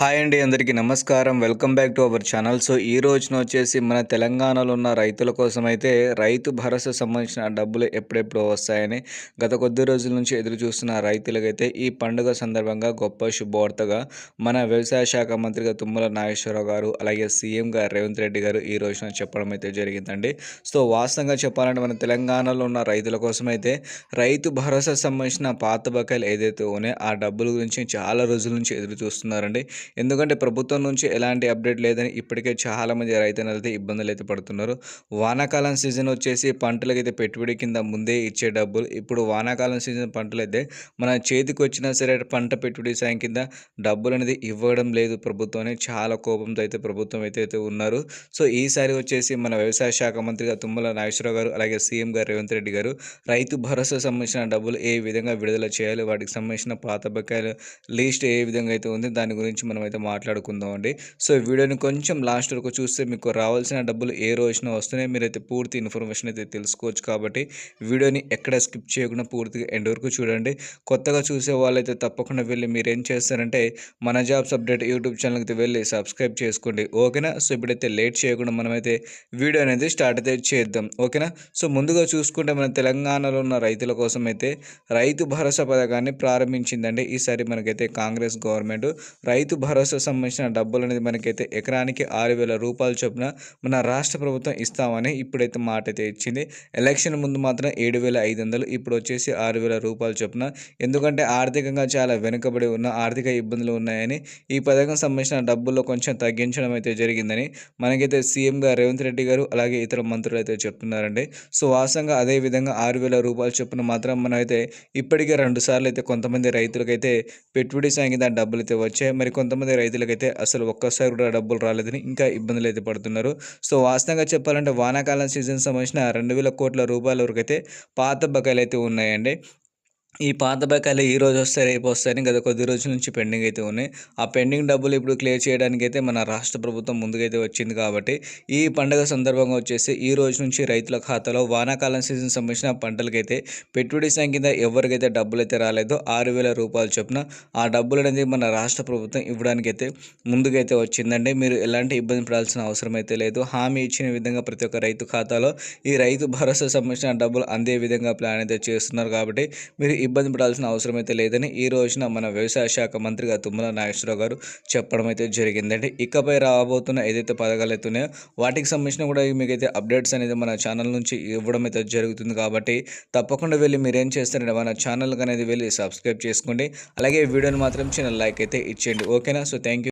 Hi అండి అందరికీ నమస్కారం. Welcome back to our channel. So ఈ రోజున వచ్చేసి మన తెలంగాణలో ఉన్న రైతుల కోసం అయితే రైతు భరోసా సంబంధించిన డబ్బులు ఎప్పుడెప్పుడు వస్తాయని గత కొద్ది రోజుల నుంచి ఎదురు చూస్తున్న రైతులకైతే ఈ పండుగ సందర్భంగా గొప్ప శుభవార్తగా మన వ్యవసాయ శాఖ మంత్రిగా తుమ్మల నాగేశ్వరరావు గారు అలాగే సీఎం గారు రేవంత్ రెడ్డి గారు ఈ రోజున చెప్పడం అయితే జరిగిందండి. సో వాస్తవంగా చెప్పాలంటే మన తెలంగాణలో ఉన్న రైతుల కోసం అయితే రైతు భరోసా సంబంధించిన పాత బకాయిలు ఏదైతే ఉన్నాయో ఆ డబ్బుల గురించి చాలా రోజుల నుంచి ఎదురు చూస్తున్నారండి. ఎందుకంటే ప్రభుత్వం నుంచి ఎలాంటి అప్డేట్ లేదని ఇప్పటికే చాలామంది రైతులైతే అయితే ఇబ్బందులు అయితే పడుతున్నారు. వానాకాలం సీజన్ వచ్చేసి పంటలకైతే పెట్టుబడి కింద ముందే ఇచ్చే డబ్బులు. ఇప్పుడు వానాకాలం సీజన్ పంటలు అయితే మన చేతికి వచ్చినా సరే పంట పెట్టుబడి సాయం కింద డబ్బులు అనేది ఇవ్వడం లేదు ప్రభుత్వం చాలా కోపంతో అయితే ప్రభుత్వం అయితే అయితే ఉన్నారు. సో ఈసారి వచ్చేసి మన వ్యవసాయ శాఖ మంత్రిగా తుమ్మల నాగేశ్వరరావు గారు అలాగే సీఎం గారు రేవంత్ రెడ్డి గారు రైతు భరోసా సంబంధించిన డబ్బులు ఏ విధంగా విడుదల చేయాలి? వాటికి సంబంధించిన పాత బకాయిల లిస్ట్ ఏ విధంగా అయితే ఉంది? దాని గురించి మనం అయితే మాట్లాడుకుందాం అండి సో ఈ వీడియోని కొంచెం లాస్ట్ వరకు చూస్తే మీకు రావాల్సిన డబ్బులు ఏ రోజున వస్తున్నాయి. మీరైతే పూర్తి ఇన్ఫర్మేషన్ అయితే తెలుసుకోవచ్చు కాబట్టి వీడియోని ఎక్కడ స్కిప్ చేయకుండా పూర్తిగా ఎండ్ వరకు చూడండి. కొత్తగా చూసే వాళ్ళైతే తప్పకుండా వెళ్ళి మీరు ఏం చేస్తారంటే మన జాబ్స్ అప్డేట్ యూట్యూబ్ ఛానల్కి వెళ్ళి సబ్స్క్రైబ్ చేసుకోండి. ఓకేనా? సో ఇప్పుడైతే లేట్ చేయకుండా మనమైతే వీడియో అనేది స్టార్ట్ అయితే చేద్దాం. ఓకేనా? సో ముందుగా చూసుకుంటే మన తెలంగాణలో ఉన్న రైతుల కోసం అయితే రైతు భరోసా పథకాన్ని ప్రారంభించిందండి. ఈసారి మనకైతే కాంగ్రెస్ గవర్నమెంట్. రైతు భరోసా సంబంధించిన డబ్బులు అనేది మనకైతే ఎకరానికి ఆరు వేల రూపాయల చొప్పున మన రాష్ట్ర ప్రభుత్వం ఇస్తామని ఇప్పుడైతే మాట అయితే ఇచ్చింది. ఎలక్షన్ ముందు మాత్రం ఏడు వేల ఐదు వందలు ఇప్పుడు వచ్చేసి ఆరు వేల రూపాయల చొప్పున. ఎందుకంటే ఆర్థికంగా చాలా వెనుకబడి ఉన్న ఆర్థిక ఇబ్బందులు ఉన్నాయని ఈ పథకం సంబంధించిన డబ్బుల్లో కొంచెం తగ్గించడం అయితే జరిగిందని మనకైతే సీఎంగా రేవంత్ రెడ్డి గారు అలాగే ఇతర మంత్రులు అయితే చెప్తున్నారండి. సో వాసంగా అదే విధంగా ఆరు వేల రూపాయల చొప్పున మాత్రం మనమైతే ఇప్పటికే రెండు సార్లు అయితే కొంతమంది రైతులకైతే పెట్టుబడి సాగిన డబ్బులు అయితే వచ్చాయి. మరి కొంతమంది రైతులకైతే అసలు ఒక్కసారి కూడా డబ్బులు రాలేదని ఇంకా ఇబ్బందులు అయితే పడుతున్నారు. సో వాస్తవంగా చెప్పాలంటే వానాకాలం సీజన్ సంబంధించిన రెండు వేల కోట్ల రూపాయల వరకు అయితే పాత బకాయిలు అయితే ఉన్నాయండి. ఈ పాత బకాయిలు ఈ రోజు వస్తాయి రేపు వస్తాయని గత కొద్ది రోజుల నుంచి పెండింగ్ అయితే ఉన్నాయి. ఆ పెండింగ్ డబ్బులు ఇప్పుడు క్లియర్ చేయడానికి అయితే మన రాష్ట్ర ప్రభుత్వం ముందుకైతే వచ్చింది కాబట్టి ఈ పండుగ సందర్భంగా వచ్చేసి ఈ రోజు నుంచి రైతుల ఖాతాలో వానాకాలం సీజన్ సంబంధించిన పంటలకైతే పెట్టుబడి సంఖ్య కింద ఎవరికైతే డబ్బులు అయితే రాలేదో ఆరు వేల రూపాయలు చొప్పున ఆ డబ్బులు అనేది మన రాష్ట్ర ప్రభుత్వం ఇవ్వడానికి అయితే ముందుకైతే వచ్చిందండి. మీరు ఎలాంటి ఇబ్బంది పడాల్సిన అవసరం అయితే లేదు. హామీ ఇచ్చిన విధంగా ప్రతి ఒక్క రైతు ఖాతాలో ఈ రైతు భరోసా సంబంధించిన డబ్బులు అందే విధంగా ప్లాన్ అయితే చేస్తున్నారు కాబట్టి మీరు ఇబ్బంది పడాల్సిన అవసరం అయితే లేదని ఈ రోజున మన వ్యవసాయ శాఖ మంత్రిగా తుమ్మల నాగేశ్వరరావు గారు చెప్పడం అయితే జరిగిందండి. ఇకపై రాబోతున్న ఏదైతే పథకాలు అయితే ఉన్నాయో వాటికి సంబంధించిన కూడా మీకైతే అప్డేట్స్ అనేది మన ఛానల్ నుంచి ఇవ్వడం అయితే జరుగుతుంది కాబట్టి తప్పకుండా వెళ్ళి మీరేం చేస్తారండి చేస్తారంటే మన ఛానల్కి అనేది వెళ్ళి సబ్స్క్రైబ్ చేసుకోండి. అలాగే వీడియోని మాత్రం చిన్న లైక్ అయితే ఇచ్చేయండి. ఓకేనా? So thank you